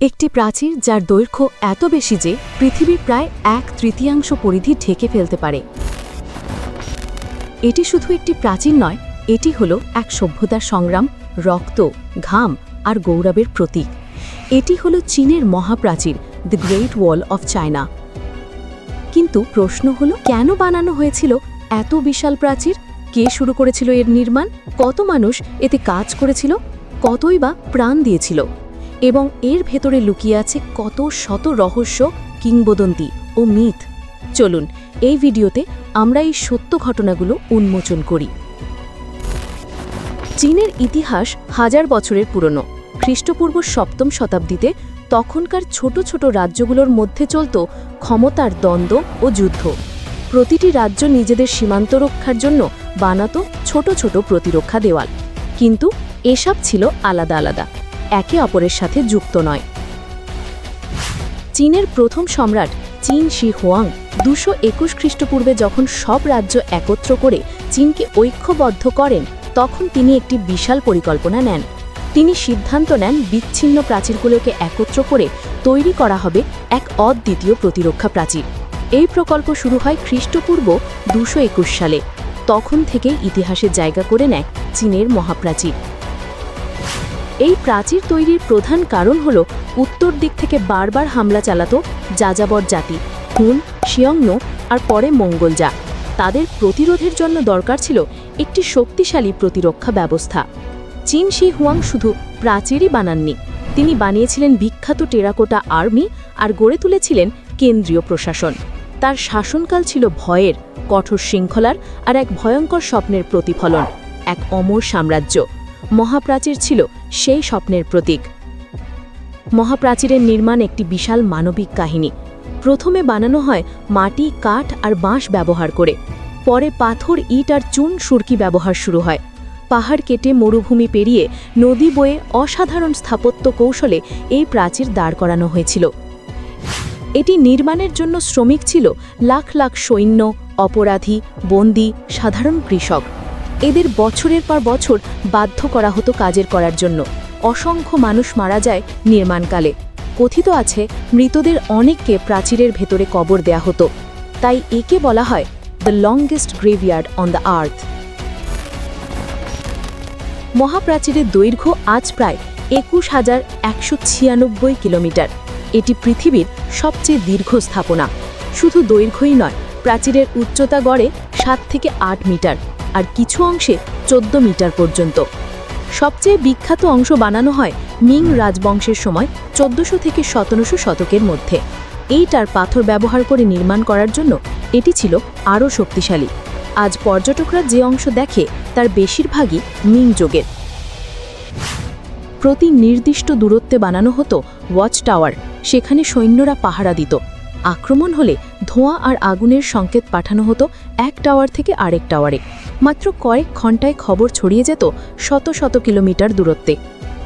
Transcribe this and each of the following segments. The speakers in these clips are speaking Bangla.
একটি প্রাচীর যার দৈর্ঘ্য এত বেশি যে পৃথিবীর প্রায় এক তৃতীয়াংশ পরিধি ঢেকে ফেলতে পারে। এটি শুধু একটি প্রাচীর নয়, এটি হলো এক সভ্যতার সংগ্রাম, রক্ত, ঘাম আর গৌরবের প্রতীক। এটি হলো চীনের মহাপ্রাচীর, the great wall of China. কিন্তু প্রশ্ন হলো, কেন বানানো হয়েছিল এত বিশাল প্রাচীর? কে শুরু করেছিল এর নির্মাণ? কত মানুষ এতে কাজ করেছিল? কতই বা প্রাণ দিয়েছিল? এবং এর ভেতরে লুকিয়ে আছে কত শত রহস্য, কিংবদন্তি ও মিথ। চলুন, এই ভিডিওতে আমরা এই সত্য ঘটনাগুলো উন্মোচন করি। চীনের ইতিহাস হাজার বছরের পুরনো। খ্রিস্টপূর্ব সপ্তম শতাব্দীতে তখনকার ছোট ছোট রাজ্যগুলোর মধ্যে চলত ক্ষমতার দ্বন্দ্ব ও যুদ্ধ। প্রতিটি রাজ্য নিজেদের সীমান্ত রক্ষার জন্য বানাতো ছোট ছোট প্রতিরক্ষা দেওয়াল। কিন্তু এসব ছিল আলাদা আলাদা। একে অপরের সাথে যুক্ত নয়। চীনের প্রথম সম্রাট চীন শি হোয়াং দুশো একুশ খ্রিস্টপূর্বে যখন সব রাজ্য একত্র করে চীনকে ঐক্যবদ্ধ করেন, তখন তিনি একটি বিশাল পরিকল্পনা নেন। তিনি সিদ্ধান্ত নেন বিচ্ছিন্ন প্রাচীরগুলোকে একত্র করে তৈরি করা হবে এক অদ্বিতীয় প্রতিরক্ষা প্রাচীর। এই প্রকল্প শুরু হয় খ্রিস্টপূর্ব দুশো সালে। তখন থেকেই ইতিহাসে জায়গা করে নেয় চীনের মহাপ্রাচীর। এই প্রাচীর তৈরির প্রধান কারণ হল, উত্তর দিক থেকে বারবার হামলা চালাত যাযাবর জাতি হুন শিয়ংনো আর পরে মঙ্গলজা তাদের প্রতিরোধের জন্য দরকার ছিল একটি শক্তিশালী প্রতিরক্ষা ব্যবস্থা। চীন শি হুয়াং শুধু প্রাচীরই বানাননি, তিনি বানিয়েছিলেন বিখ্যাত টেরাকোটা আর্মি আর গড়ে তুলেছিলেন কেন্দ্রীয় প্রশাসন। তার শাসনকাল ছিল ভয়ের, কঠোর শৃঙ্খলার আর এক ভয়ঙ্কর স্বপ্নের প্রতিফলন, এক অমর সাম্রাজ্য। মহাপ্রাচীর ছিল সেই স্বপ্নের প্রতীক। মহাপ্রাচীরের নির্মাণ একটি বিশাল মানবিক কাহিনী। প্রথমে বানানো হয় মাটি, কাঠ আর বাঁশ ব্যবহার করে। পরে পাথর, ইট আর চুন সুরকি ব্যবহার শুরু হয়। পাহাড় কেটে মরুভূমি পেরিয়ে নদী বয়ে অসাধারণ স্থাপত্য কৌশলে এই প্রাচীর দাঁড় করানো হয়েছিল। এটি নির্মাণের জন্য শ্রমিক ছিল লাখ লাখ সৈন্য, অপরাধী, বন্দী, সাধারণ কৃষক। এদের বছরের পর বছর বাধ্য করা হতো কাজের করার জন্য। অসংখ্য মানুষ মারা যায় নির্মাণকালে। কথিত আছে, মৃতদের অনেককে প্রাচীরের ভেতরে কবর দেয়া হতো। তাই একে বলা হয় the longest graveyard on the earth মহাপ্রাচীরের দৈর্ঘ্য আজ প্রায় একুশ হাজার একশো ছিয়ানব্বই কিলোমিটার। এটি পৃথিবীর সবচেয়ে দীর্ঘ স্থাপনা। শুধু দৈর্ঘ্যই নয়, প্রাচীরের উচ্চতা গড়ে সাত থেকে আট মিটার। আর কিছু অংশে চোদ্দ মিটার পর্যন্ত। সবচেয়ে বিখ্যাত অংশ বানানো হয় মিং রাজবংশের সময় চোদ্দশো থেকে সতেরোশো শতকের মধ্যে। এইটার পাথর ব্যবহার করে নির্মাণ করার জন্য এটি ছিল আরও শক্তিশালী। আজ পর্যটকরা যে অংশ দেখে তার বেশিরভাগই মিং যোগের। প্রতি নির্দিষ্ট দূরত্বে বানানো হতো ওয়াচ টাওয়ার, সেখানে সৈন্যরা পাহারা দিত। আক্রমণ হলে ধোঁয়া আর আগুনের সংকেত পাঠানো হতো এক টাওয়ার থেকে আরেক টাওয়ারে। মাত্র কয়েক ঘন্টায় খবর ছড়িয়ে যেত শত শত কিলোমিটার দূরত্বে।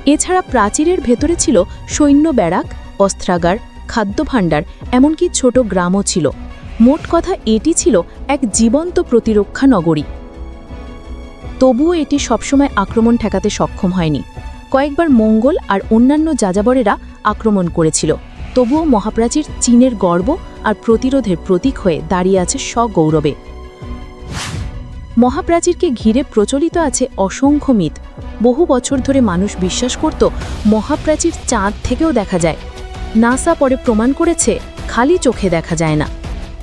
এছাড়া প্রাচীরের ভেতরে ছিল সৈন্য ব্যারাক, অস্ত্রাগার খাদ্য ভাণ্ডার এমনকি ছোট গ্রামও ছিল। মোট কথা এটি ছিল এক জীবন্ত প্রতিরক্ষা নগরী। তবুও এটি সবসময় আক্রমণ ঠেকাতে সক্ষম হয়নি। কয়েকবার মঙ্গল আর অন্যান্য যাযাবরেরা আক্রমণ করেছিল। তবুও মহাপ্রাচীর চীনের গর্ব আর প্রতিরোধের প্রতীক হয়ে দাঁড়িয়ে আছে সগৌরবে। মহাপ্রাচীরকে ঘিরে প্রচলিত আছে অসংখ্য মিথ। বহু বছর ধরে মানুষ বিশ্বাস করত মহাপ্রাচীর চাঁদ থেকেও দেখা যায়। নাসা পরে প্রমাণ করেছে, খালি চোখে দেখা যায় না।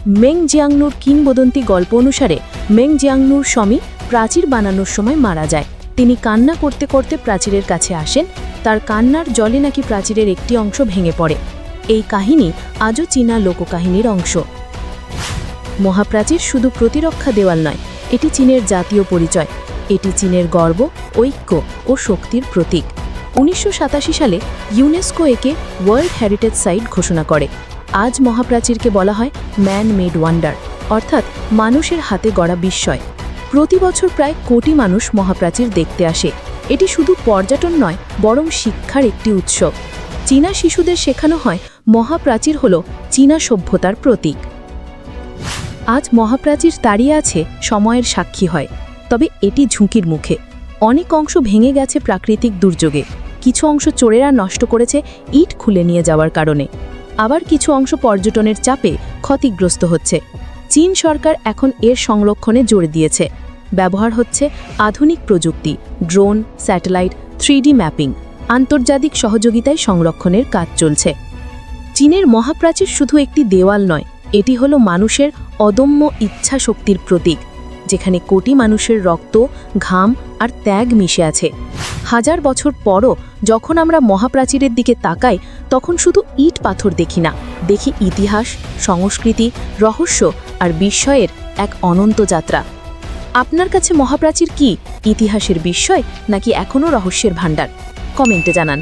মেং জিয়াংনুর কিংবদন্তি গল্প অনুসারে মেং জিয়াংনুর স্বামী প্রাচীর বানানোর সময় মারা যায়। তিনি কান্না করতে করতে প্রাচীরের কাছে আসেন। তার কান্নার জলে নাকি প্রাচীরের একটি অংশ ভেঙে পড়ে। এই কাহিনী আজও চীনা লোককাহিনীর অংশ। মহাপ্রাচীর শুধু প্রতিরক্ষা দেওয়াল নয় এটি চীনের জাতীয় পরিচয়। এটি চীনের গর্ব, ঐক্য ও শক্তির প্রতীক। উনিশশো সাতাশি সালে ইউনেস্কো একে ওয়ার্ল্ড হেরিটেজ সাইট ঘোষণা করে। আজ মহাপ্রাচীরকে বলা হয় ম্যান মেড ওয়ান্ডার অর্থাৎ মানুষের হাতে গড়া বিস্ময়। প্রতি বছর প্রায় কোটি মানুষ মহাপ্রাচীর দেখতে আসে। এটি শুধু পর্যটন নয়, বরং শিক্ষার একটি উৎসব চীনা শিশুদের শেখানো হয় মহাপ্রাচীর হল চীনা সভ্যতার প্রতীক। আজ মহাপ্রাচীর দাঁড়িয়ে আছে সময়ের সাক্ষী হয়। তবে এটি ঝুঁকির মুখে। অনেক অংশ ভেঙে গেছে প্রাকৃতিক দুর্যোগে। কিছু অংশ চোরেরা নষ্ট করেছে ইট খুলে নিয়ে যাওয়ার কারণে। আবার কিছু অংশ পর্যটনের চাপে ক্ষতিগ্রস্ত হচ্ছে। চীন সরকার এখন এর সংরক্ষণে জোর দিয়েছে। ব্যবহার হচ্ছে আধুনিক প্রযুক্তি, ড্রোন, স্যাটেলাইট, থ্রিডি ম্যাপিং, আন্তর্জাতিক সহযোগিতায় সংরক্ষণের কাজ চলছে। চীনের মহাপ্রাচীর শুধু একটি দেওয়াল নয় এটি হলো মানুষের অদম্য ইচ্ছা শক্তির প্রতীক, যেখানে কোটি মানুষের রক্ত, ঘাম আর ত্যাগ মিশে আছে। হাজার বছর পরও যখন আমরা মহাপ্রাচীরের দিকে তাকাই, তখন শুধু ইট পাথর দেখি না, দেখি ইতিহাস, সংস্কৃতি, রহস্য আর বিস্ময়ের এক অনন্ত যাত্রা। আপনার কাছে মহাপ্রাচীর কি ইতিহাসের বিস্ময় নাকি এখনও রহস্যের ভাণ্ডার? কমেন্টে জানান।